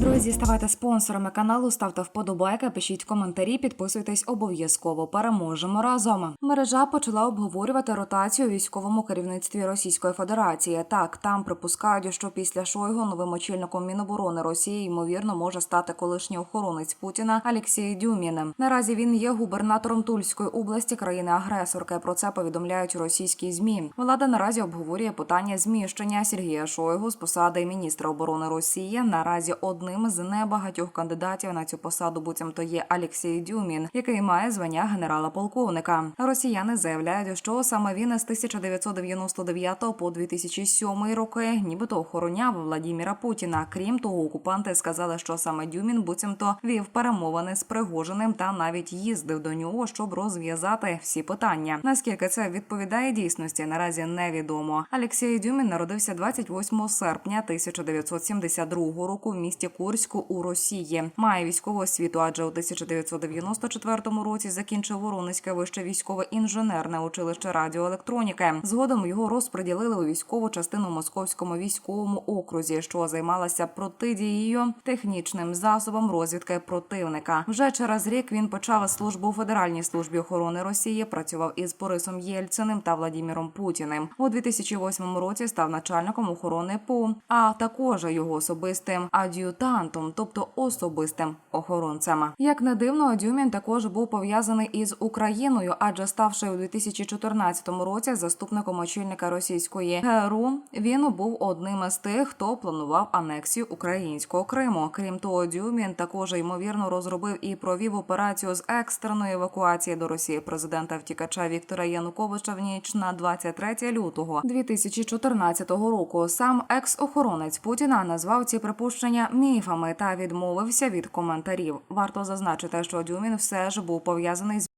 Друзі, ставайте спонсорами каналу, ставте вподобайки, пишіть коментарі, підписуйтесь обов'язково. Переможемо разом. Мережа почала обговорювати ротацію у військовому керівництві Російської Федерації. Так, там припускають, що після Шойгу новим очільником Міноборони Росії ймовірно може стати колишній охоронець Путіна Олексій Дюмін. Наразі він є губернатором Тульської області країни-агресорки. Про це повідомляють російські змі. Влада наразі обговорює питання зміщення Сергія Шойгу з посади міністра оборони Росії. Наразі одним з небагатьох кандидатів на цю посаду буцімто є Олексій Дюмін, який має звання генерала-полковника. Росіяни заявляють, що саме він з 1999 по 2007 роки нібито охороняв Владіміра Путіна. Крім того, окупанти сказали, що саме Дюмін буцімто вів перемовини з Пригожиним та навіть їздив до нього, щоб розв'язати всі питання. Наскільки це відповідає дійсності, наразі невідомо. Олексій Дюмін народився 28 серпня 1972 року в місті Курську у Росії. Має військову освіту, адже у 1994 році закінчив Воронезьке вище військове інженерне училище радіоелектроніки. Згодом його розподілили у військову частину Московському військовому окрузі, що займалася протидією технічним засобам розвідки противника. Вже через рік він почав службу у Федеральній службі охорони Росії. Працював із Борисом Єльциним та Владіміром Путіним. У 2008 році став начальником охорони ПУ, а також його особистим ад'ютантом, тобто особистим охоронцем. Як не дивно, Дюмін також був пов'язаний із Україною, адже ставши у 2014 році заступником очільника російської ГРУ, він був одним із тих, хто планував анексію українського Криму. Крім того, Дюмін також ймовірно розробив і провів операцію з екстреної евакуації до Росії президента втікача Віктора Януковича в ніч на 23 лютого 2014 року. Сам екс-охоронець Путіна назвав ці припущення міфами та відмовився від коментарів. Варто зазначити, що Дюмін все ж був пов'язаний з